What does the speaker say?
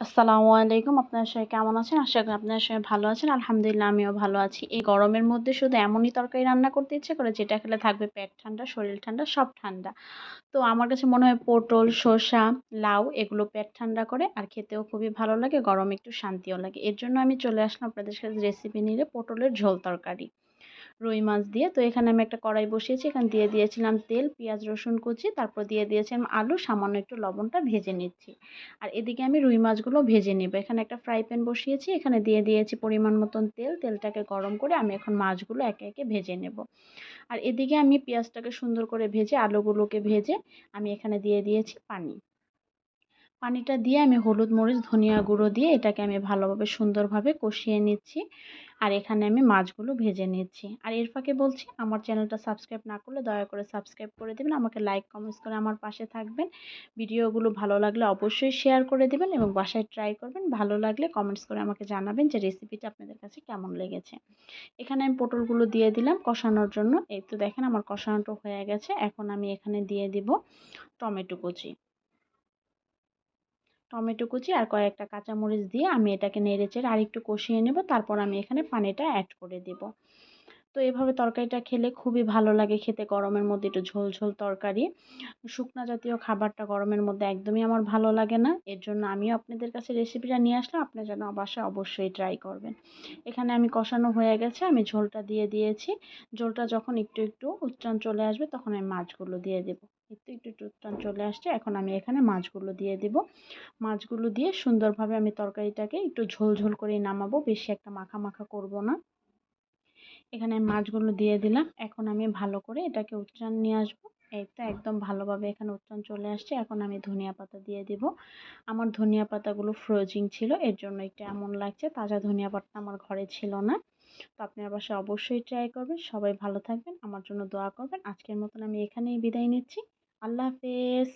আসসালামু আলাইকুম। আপনারা সবাই কেমন আছেন? আশা করি আপনারা সবাই ভালো আছেন। আলহামদুলিল্লাহ, আমিও ভালো আছি। এই গরমের মধ্যে শুধু এমনই তরকারি রান্না করতে ইচ্ছে করে, যেটা খেলে থাকবে পেট ঠান্ডা, শরীর ঠান্ডা, সব ঠান্ডা। তো আমার কাছে মনে হয় পটল, শসা, লাউ এগুলো পেট ঠান্ডা করে, আর খেতেও খুবই ভালো লাগে, গরমে একটু শান্তিও লাগে। এর জন্য আমি চলে আসলাম আপনাদের সাথে রেসিপি নিলে পটলের ঝোল তরকারি। রুই মাছ দিয়ে। তো এখানে আমি একটা কড়াই বসিয়েছি, এখানে দিয়ে দিয়েছিলাম তেল, পেঁয়াজ, রসুন কুচি, তারপর দিয়ে দিয়েছিলাম আলু, সামান্য একটু লবণটা ভেজে নিচ্ছি। আর এদিকে আমি রুই মাছগুলো ভেজে নেব। এখানে একটা ফ্রাই প্যান বসিয়েছি, এখানে দিয়ে দিয়েছি পরিমাণ মতন তেল। তেলটাকে গরম করে আমি এখন মাছগুলো একে একে ভেজে নেব। আর এদিকে আমি পেঁয়াজটাকে সুন্দর করে ভেজে, আলুগুলোকে ভেজে আমি এখানে দিয়ে দিয়েছি পানি। পানিটা দিয়ে আমি হলুদ মরিচ, ধনিয়া গুঁড়ো দিয়ে এটাকে আমি ভালোভাবে সুন্দরভাবে কষিয়ে নিচ্ছি। আর এখানে আমি মাছগুলো ভেজে নিচ্ছি। আর এর ফাঁকে বলছি, আমার চ্যানেলটা সাবস্ক্রাইব না করলে দয়া করে সাবস্ক্রাইব করে দেবেন, আমাকে লাইক, কমেন্টস করে আমার পাশে থাকবেন। ভিডিওগুলো ভালো লাগলে অবশ্যই শেয়ার করে দেবেন এবং বাসায় ট্রাই করবেন। ভালো লাগলে কমেন্টস করে আমাকে জানাবেন যে রেসিপিটা আপনাদের কাছে কেমন লেগেছে। এখানে আমি পটলগুলো দিয়ে দিলাম কষানোর জন্য। এই তো দেখেন আমার কষানোটা হয়ে গেছে। এখন আমি এখানে দিয়ে দিব টমেটো কুচি। টমেটো কুচি আর কয়েকটা কাঁচামরিচ দিয়ে আমি এটাকে নেড়েচেড়ে আর একটু কষিয়ে নেব। তারপর আমি এখানে পানিটা অ্যাড করে দেব। তো এভাবে তরকারিটা খেলে খুবই ভালো লাগে খেতে। গরমের মধ্যে একটু ঝোল ঝোল তরকারি। শুকনা জাতীয় খাবারটা গরমের মধ্যে একদমই আমার ভালো লাগে না। এর জন্য আমিও আপনাদের কাছে রেসিপিটা নিয়ে আসলাম। আপনারা যেন বাসায় অবশ্যই ট্রাই করবেন। এখানে আমি কষানো হয়ে গেছে। আমি ঝোলটা দিয়ে দিয়েছি। ঝোলটা যখন একটু একটু উচ্চারণ চলে আসবে তখন আমি মাছগুলো দিয়ে দেবো। একটু একটু টুকটান চলে আসছে। এখন আমি এখানে মাছগুলো দিয়ে দিব। মাছগুলো দিয়ে সুন্দরভাবে আমি তরকারিটাকে একটু ঝোল ঝোল করেই নামাবো। বেশি একটা মাখা মাখা করব না। এখানে মাছগুলো দিয়ে দিলাম। এখন আমি ভালো করে এটাকে উচ্চান নিয়ে আসব। এই তো একদম ভালোভাবে এখানে উচ্চারণ চলে আসছে। এখন আমি ধনিয়া পাতা দিয়ে দিব। আমার ধনিয়া পাতাগুলো ফ্রোজিং ছিল, এর জন্য একটু এমন লাগছে। তাজা ধনিয়া পাতা আমার ঘরে ছিল না। তো আপনার বাসায় অবশ্যই ট্রাই করবেন। সবাই ভালো থাকবেন, আমার জন্য দোয়া করবেন। আজকের মতন আমি এখানেই বিদায় নিচ্ছি। আল্লাহ হাফেজ।